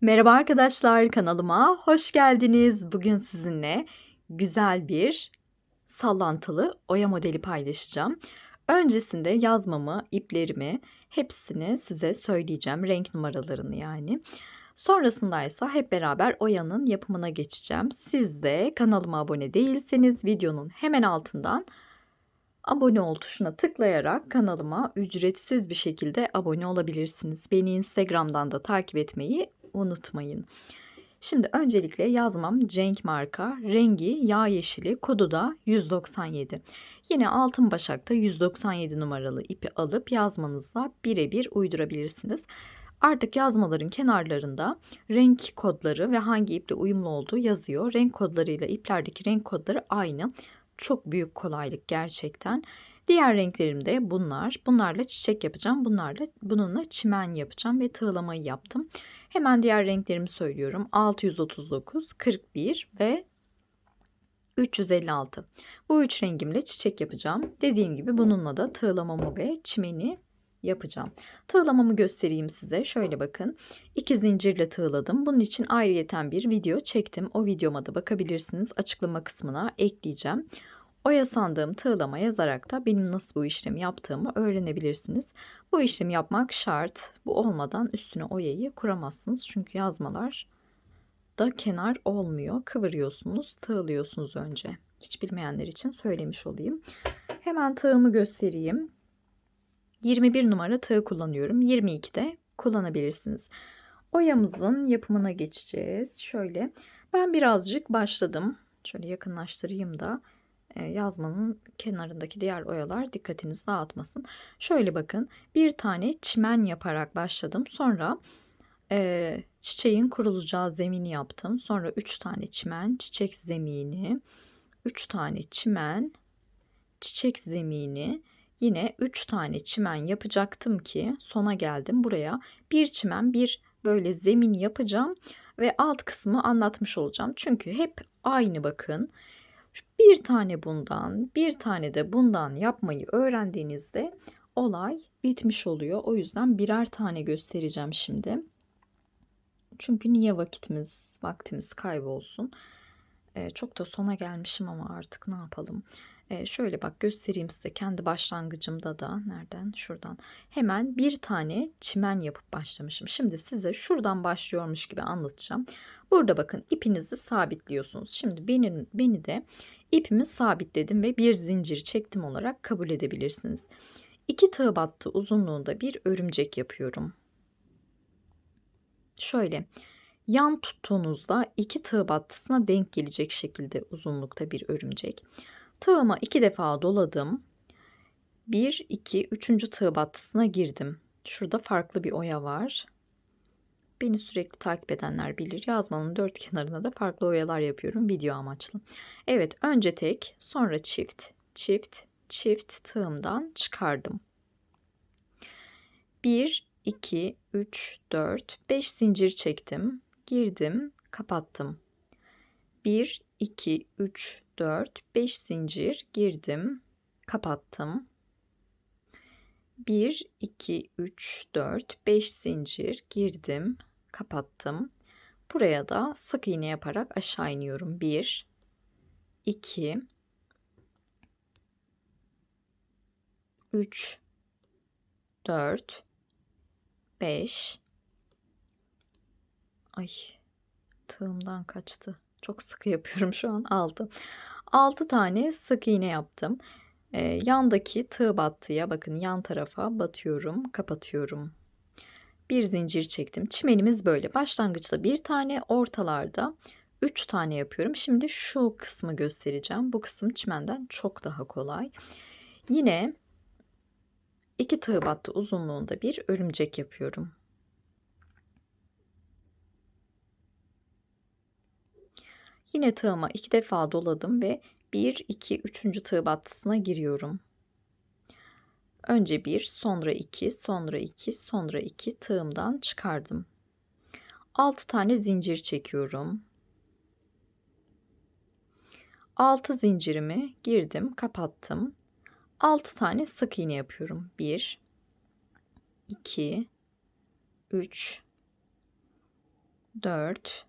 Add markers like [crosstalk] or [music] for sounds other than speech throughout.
Merhaba arkadaşlar kanalıma hoş geldiniz. Bugün sizinle güzel bir sallantılı oya modeli paylaşacağım. Öncesinde yazmamı, iplerimi hepsini size söyleyeceğim. Renk numaralarını yani. Sonrasında ise hep beraber oyanın yapımına geçeceğim. Siz de kanalıma abone değilseniz videonun hemen altından abone ol tuşuna tıklayarak kanalıma ücretsiz bir şekilde abone olabilirsiniz. Beni Instagram'dan da takip etmeyi unutmayın. Şimdi öncelikle yazmam Cenk marka, rengi yağ yeşili, kodu da 197. Yine altın başakta 197 numaralı ipi alıp yazmanızla birebir uydurabilirsiniz. Artık yazmaların kenarlarında renk kodları ve hangi iple uyumlu olduğu yazıyor. Renk kodlarıyla iplerdeki renk kodları aynı. Çok büyük kolaylık gerçekten. Diğer renklerim de bunlar. Bunlarla çiçek yapacağım. Bunlarla bununla çimen yapacağım ve tığlamayı yaptım. Hemen diğer renklerimi söylüyorum. 639, 41 ve 356. Bu üç rengimle çiçek yapacağım. Dediğim gibi bununla da tığlamamı ve çimeni yapacağım. Tığlamamı göstereyim size. Şöyle bakın. İki zincirle tığladım. Bunun için ayrıyeten bir video çektim. O videoma da bakabilirsiniz. Açıklama kısmına ekleyeceğim. Oya sandığım tığlama yazarak da benim nasıl bu işlemi yaptığımı öğrenebilirsiniz. Bu işlemi yapmak şart. Bu olmadan üstüne oyayı kuramazsınız. Çünkü yazmalar da kenar olmuyor. Kıvırıyorsunuz, tığlıyorsunuz önce. Hiç bilmeyenler için söylemiş olayım. Hemen tığımı göstereyim. 21 numara tığ kullanıyorum. 22 de kullanabilirsiniz. Oyamızın yapımına geçeceğiz. Şöyle ben birazcık başladım. Şöyle yakınlaştırayım da yazmanın kenarındaki diğer oyalar dikkatinizi dağıtmasın. Şöyle bakın bir tane çimen yaparak başladım. Sonra e, çiçeğin kurulacağı zemini yaptım. Sonra 3 tane çimen, çiçek zemini, 3 tane çimen, çiçek zemini, yine 3 tane çimen yapacaktım ki sona geldim buraya. Bir çimen, bir böyle zemin yapacağım ve alt kısmı anlatmış olacağım. Çünkü hep aynı bakın. Bir tane bundan, bir tane de bundan yapmayı öğrendiğinizde olay bitmiş oluyor. O yüzden birer tane göstereceğim şimdi. Çünkü niye vakitimiz, vaktimiz kaybolsun. Ee, çok da sona gelmişim ama artık ne yapalım. Ee, şöyle bak göstereyim size kendi başlangıcımda da nereden şuradan hemen bir tane çimen yapıp başlamışım. Şimdi size şuradan başlıyormuş gibi anlatacağım. Burada bakın ipinizi sabitliyorsunuz. Şimdi beni, beni de ipimi sabitledim ve bir zincir çektim olarak kabul edebilirsiniz. İki tığ battı uzunluğunda bir örümcek yapıyorum. Şöyle yan tuttuğunuzda iki tığ battısına denk gelecek şekilde uzunlukta bir örümcek. Tığıma iki defa doladım. Bir, iki, üçüncü tığ battısına girdim. Şurada farklı bir oya var. Beni sürekli takip edenler bilir. Yazmanın dört kenarına da farklı oyalar yapıyorum video amaçlı. Evet önce tek sonra çift çift çift tığımdan çıkardım. 1, 2, 3, 4, 5 zincir çektim. Girdim, kapattım. 1, 2, 3, 4, 5 zincir girdim, kapattım. 1, 2, 3, 4, 5 zincir girdim, kapattım. Buraya da sık iğne yaparak aşağı iniyorum. 1 2 3 4 5 Ay tığımdan kaçtı. Çok sıkı yapıyorum şu an. 6. 6 tane sık iğne yaptım. Ee, yandaki tığ battıya bakın yan tarafa batıyorum, kapatıyorum bir zincir çektim. Çimenimiz böyle. Başlangıçta bir tane, ortalarda üç tane yapıyorum. Şimdi şu kısmı göstereceğim. Bu kısım çimenden çok daha kolay. Yine iki tığ battı uzunluğunda bir örümcek yapıyorum. Yine tığıma iki defa doladım ve 1, 2, 3. tığ battısına giriyorum. Önce bir, sonra iki, sonra iki, sonra iki tığımdan çıkardım. 6 tane zincir çekiyorum. 6 zincirimi girdim, kapattım. 6 tane sık iğne yapıyorum. 1 2 3 4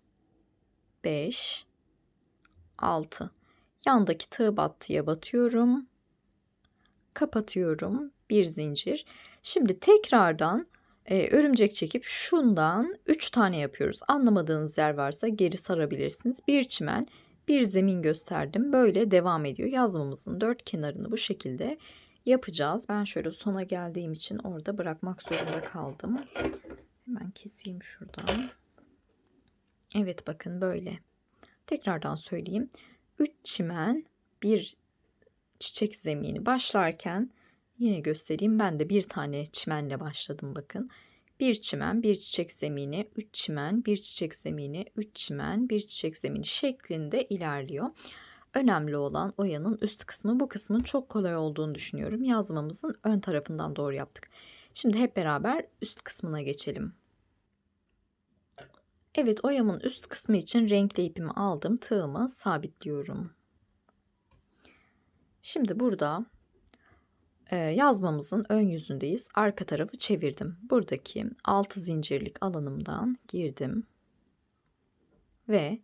5 6 yandaki tığ battıya batıyorum. Kapatıyorum. Bir zincir. Şimdi tekrardan e, örümcek çekip şundan 3 tane yapıyoruz. Anlamadığınız yer varsa geri sarabilirsiniz. Bir çimen bir zemin gösterdim. Böyle devam ediyor. Yazmamızın dört kenarını bu şekilde yapacağız. Ben şöyle sona geldiğim için orada bırakmak zorunda kaldım. Hemen keseyim şuradan. Evet bakın böyle. Tekrardan söyleyeyim. 3 çimen, bir çiçek zemini başlarken yine göstereyim. Ben de bir tane çimenle başladım bakın. Bir çimen, bir çiçek zemini, 3 çimen, bir çiçek zemini, 3 çimen, bir çiçek zemini şeklinde ilerliyor. Önemli olan oyanın üst kısmı. Bu kısmın çok kolay olduğunu düşünüyorum. Yazmamızın ön tarafından doğru yaptık. Şimdi hep beraber üst kısmına geçelim. Evet oyamın üst kısmı için renkli ipimi aldım. Tığımı sabitliyorum. Şimdi burada e, yazmamızın ön yüzündeyiz. Arka tarafı çevirdim. Buradaki 6 zincirlik alanımdan girdim. Ve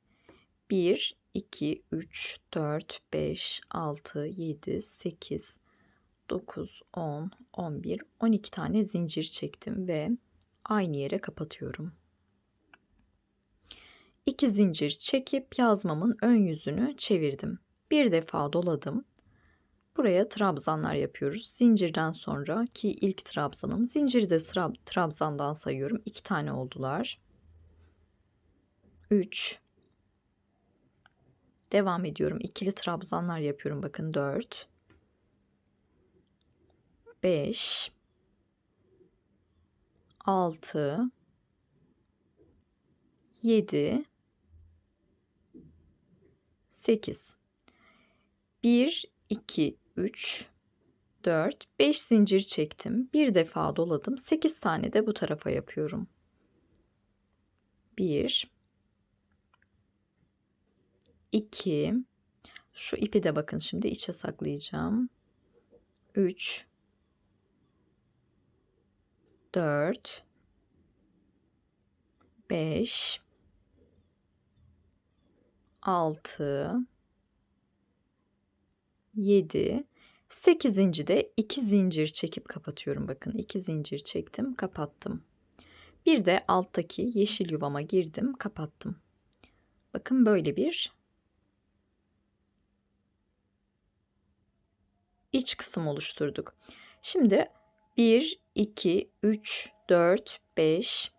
1, 2, 3, 4, 5, 6, 7, 8, 9, 10, 11, 12 tane zincir çektim ve aynı yere kapatıyorum. 2 zincir çekip yazmamın ön yüzünü çevirdim. Bir defa doladım. Buraya trabzanlar yapıyoruz. Zincirden sonra ki ilk trabzanım. Zinciri de sıra trabzandan sayıyorum. 2 tane oldular. 3 Devam ediyorum. İkili trabzanlar yapıyorum. Bakın 4 5 6 7 8 1 2 3 4 5 zincir çektim. Bir defa doladım. 8 tane de bu tarafa yapıyorum. 1 2 şu ipi de bakın şimdi içe saklayacağım. 3 4 5 6 7 8. de 2 zincir çekip kapatıyorum. Bakın 2 zincir çektim, kapattım. Bir de alttaki yeşil yuvama girdim, kapattım. Bakın böyle bir iç kısım oluşturduk. Şimdi 1 2 3 4 5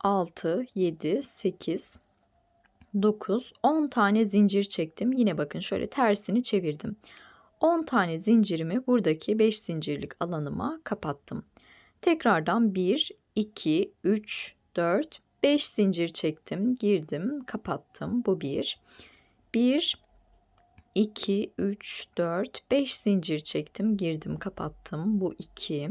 6 7 8 9, 10 tane zincir çektim. Yine bakın şöyle tersini çevirdim. 10 tane zincirimi buradaki 5 zincirlik alanıma kapattım. Tekrardan 1, 2, 3, 4, 5 zincir çektim, girdim, kapattım. Bu 1. 1, 2, 3, 4, 5 zincir çektim, girdim, kapattım. Bu 2.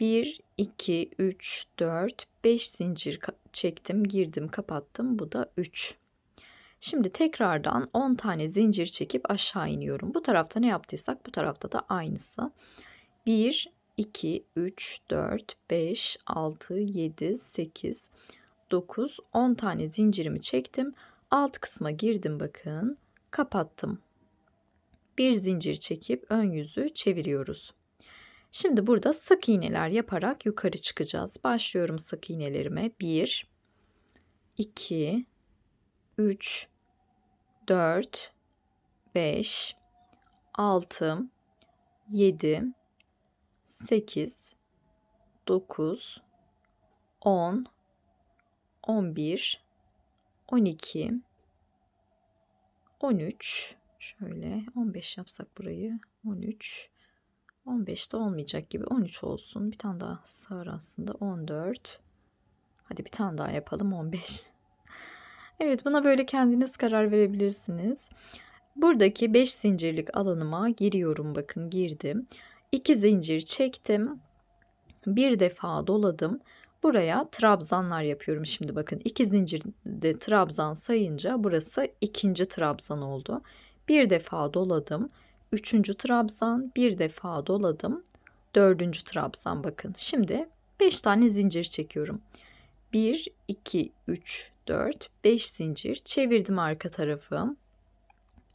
1, 2, 3, 4, 5 zincir çektim, girdim, kapattım. Bu da 3. Şimdi tekrardan 10 tane zincir çekip aşağı iniyorum. Bu tarafta ne yaptıysak bu tarafta da aynısı. 1, 2, 3, 4, 5, 6, 7, 8, 9, 10 tane zincirimi çektim. Alt kısma girdim bakın. Kapattım. Bir zincir çekip ön yüzü çeviriyoruz. Şimdi burada sık iğneler yaparak yukarı çıkacağız. Başlıyorum sık iğnelerime. 1 2 3 4 5 6 7 8 9 10 11 12 13 şöyle 15 yapsak burayı 13 15 de olmayacak gibi 13 olsun. Bir tane daha sığar aslında 14. Hadi bir tane daha yapalım 15. [laughs] evet buna böyle kendiniz karar verebilirsiniz. Buradaki 5 zincirlik alanıma giriyorum bakın girdim. 2 zincir çektim. Bir defa doladım. Buraya trabzanlar yapıyorum şimdi bakın. 2 zincirde trabzan sayınca burası ikinci trabzan oldu. Bir defa doladım. Üçüncü trabzan bir defa doladım. Dördüncü trabzan bakın. Şimdi beş tane zincir çekiyorum. 1, 2, 3, 4, 5 zincir çevirdim arka tarafı.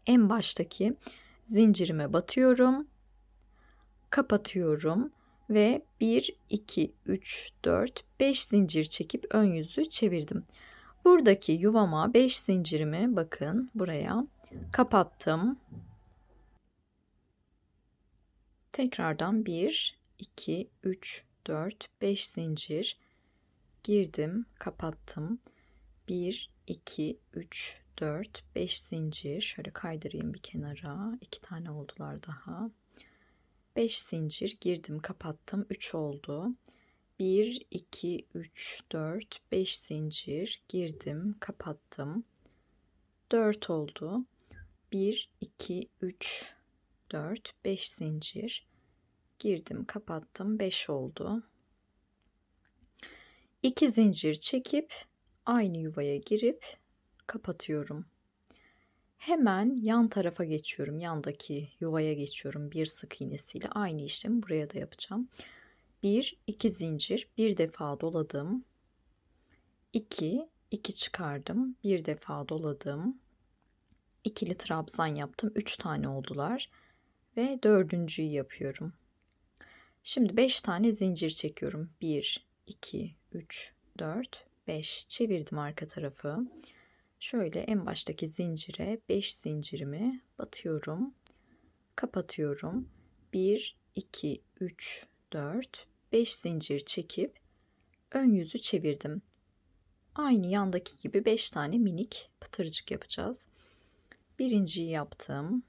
En baştaki zincirime batıyorum. Kapatıyorum ve 1, 2, 3, 4, 5 zincir çekip ön yüzü çevirdim. Buradaki yuvama 5 zincirimi bakın buraya kapattım. Tekrardan 1, 2, 3, 4, 5 zincir girdim, kapattım. 1, 2, 3, 4, 5 zincir. Şöyle kaydırayım bir kenara. 2 tane oldular daha. 5 zincir girdim, kapattım. 3 oldu. 1, 2, 3, 4, 5 zincir girdim, kapattım. 4 oldu. 1, 2, 3, 4, 5 zincir girdim, kapattım. 5 oldu. 2 zincir çekip aynı yuvaya girip kapatıyorum. Hemen yan tarafa geçiyorum. Yandaki yuvaya geçiyorum. Bir sık iğnesiyle aynı işlemi buraya da yapacağım. 1 2 zincir bir defa doladım. 2 2 çıkardım. Bir defa doladım. İkili trabzan yaptım. 3 tane oldular ve dördüncüyü yapıyorum. Şimdi 5 tane zincir çekiyorum. 1 2 3 4 5 çevirdim arka tarafı. Şöyle en baştaki zincire 5 zincirimi batıyorum. Kapatıyorum. 1 2 3 4 5 zincir çekip ön yüzü çevirdim. Aynı yandaki gibi 5 tane minik pıtırcık yapacağız. Birinciyi yaptım.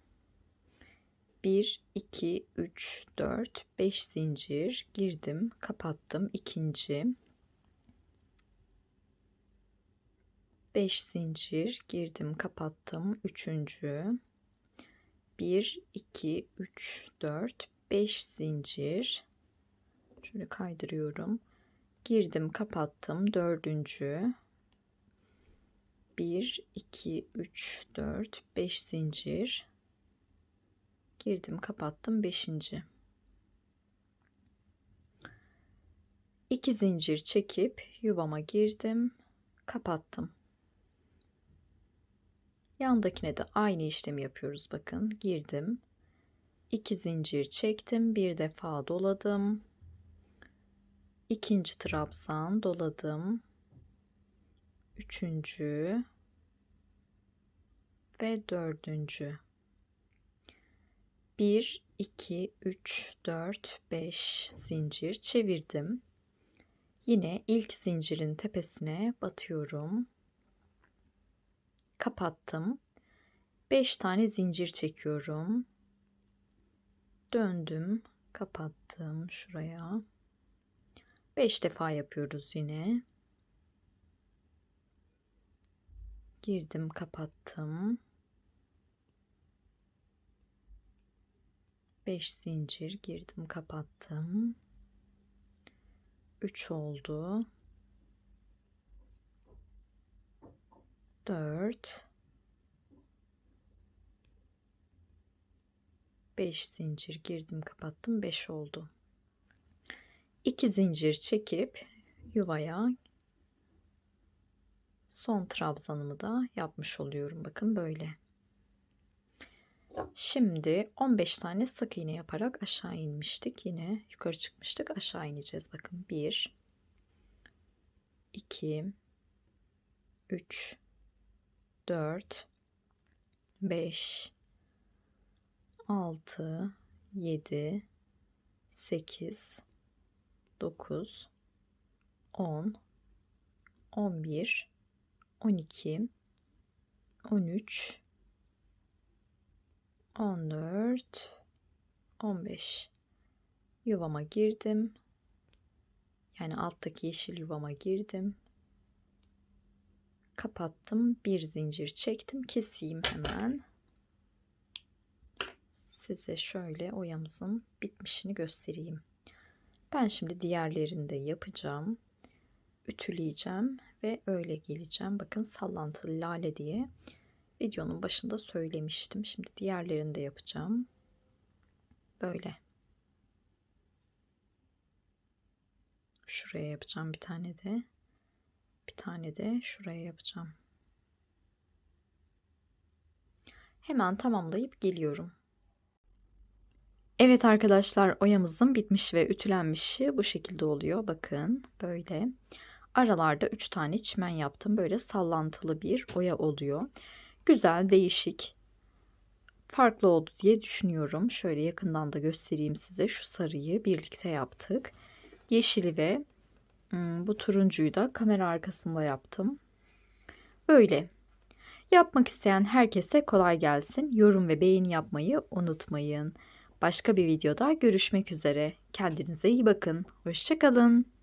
1 2 3 4 5 zincir girdim, kapattım. İkinci 5 zincir girdim, kapattım. Üçüncü 1 2 3 4 5 zincir Şöyle kaydırıyorum. Girdim, kapattım. Dördüncü. 1, 2, 3, 4, 5 zincir. Girdim, kapattım. Beşinci. 2 zincir çekip yuvama girdim, kapattım. Yandakine de aynı işlemi yapıyoruz bakın. Girdim. 2 zincir çektim, bir defa doladım ikinci trabzan doladım. Üçüncü ve dördüncü. 1, 2, 3, 4, 5 zincir çevirdim. Yine ilk zincirin tepesine batıyorum. Kapattım. 5 tane zincir çekiyorum. Döndüm, kapattım şuraya. 5 defa yapıyoruz yine. Girdim, kapattım. 5 zincir girdim, kapattım. 3 oldu. 4 5 zincir girdim, kapattım. 5 oldu. 2 zincir çekip yuvaya son trabzanımı da yapmış oluyorum. Bakın böyle. Şimdi 15 tane sık iğne yaparak aşağı inmiştik. Yine yukarı çıkmıştık. Aşağı ineceğiz. Bakın 1 2 3 4 5 6 7 8 9 10 11 12 13 14 15 yuvama girdim. Yani alttaki yeşil yuvama girdim. Kapattım. Bir zincir çektim. Keseyim hemen. Size şöyle oyamızın bitmişini göstereyim. Ben şimdi diğerlerini de yapacağım. Ütüleyeceğim ve öyle geleceğim. Bakın sallantılı lale diye videonun başında söylemiştim. Şimdi diğerlerini de yapacağım. Böyle. Şuraya yapacağım bir tane de. Bir tane de şuraya yapacağım. Hemen tamamlayıp geliyorum. Evet arkadaşlar oyamızın bitmiş ve ütülenmişi bu şekilde oluyor. Bakın böyle. Aralarda 3 tane çimen yaptım. Böyle sallantılı bir oya oluyor. Güzel, değişik, farklı oldu diye düşünüyorum. Şöyle yakından da göstereyim size. Şu sarıyı birlikte yaptık. Yeşili ve hmm, bu turuncuyu da kamera arkasında yaptım. Böyle. Yapmak isteyen herkese kolay gelsin. Yorum ve beğeni yapmayı unutmayın. Başka bir videoda görüşmek üzere. Kendinize iyi bakın. Hoşçakalın.